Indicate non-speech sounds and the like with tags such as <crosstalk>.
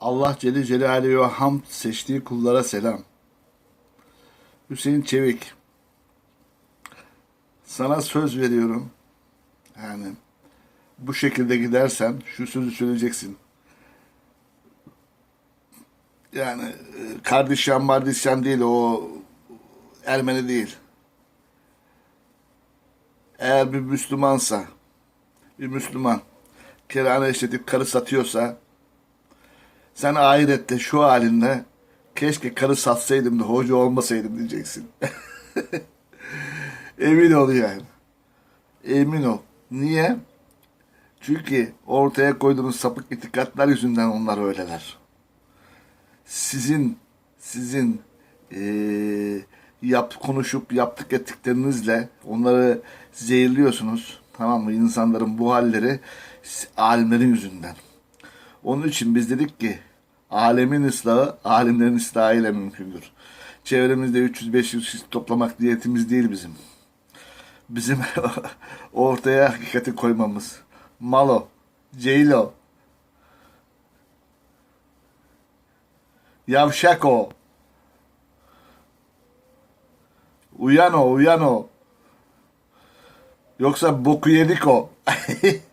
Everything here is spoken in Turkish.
Allah Celle Celaluhu'ya hamd seçtiği kullara selam. Hüseyin Çevik. Sana söz veriyorum. Yani bu şekilde gidersen şu sözü söyleyeceksin. Yani kardeşyan mardisyan değil o Ermeni değil. Eğer bir Müslümansa bir Müslüman kerane işletip karı satıyorsa sen ahirette şu halinde keşke karı satsaydım da hoca olmasaydım diyeceksin. <laughs> Emin ol yani. Emin ol. Niye? Çünkü ortaya koyduğunuz sapık itikatlar yüzünden onlar öyleler. Sizin sizin eee, yap konuşup yaptık ettiklerinizle onları zehirliyorsunuz. Tamam mı? İnsanların bu halleri alimlerin yüzünden. Onun için biz dedik ki alemin ıslahı alimlerin ıslahı ile mümkündür. Çevremizde 300-500 kişi toplamak niyetimiz değil bizim. Bizim <laughs> ortaya hakikati koymamız. Malo, Ceylo, Yavşak o. Uyan o, uyan o. Yoksa boku yedik o. <laughs>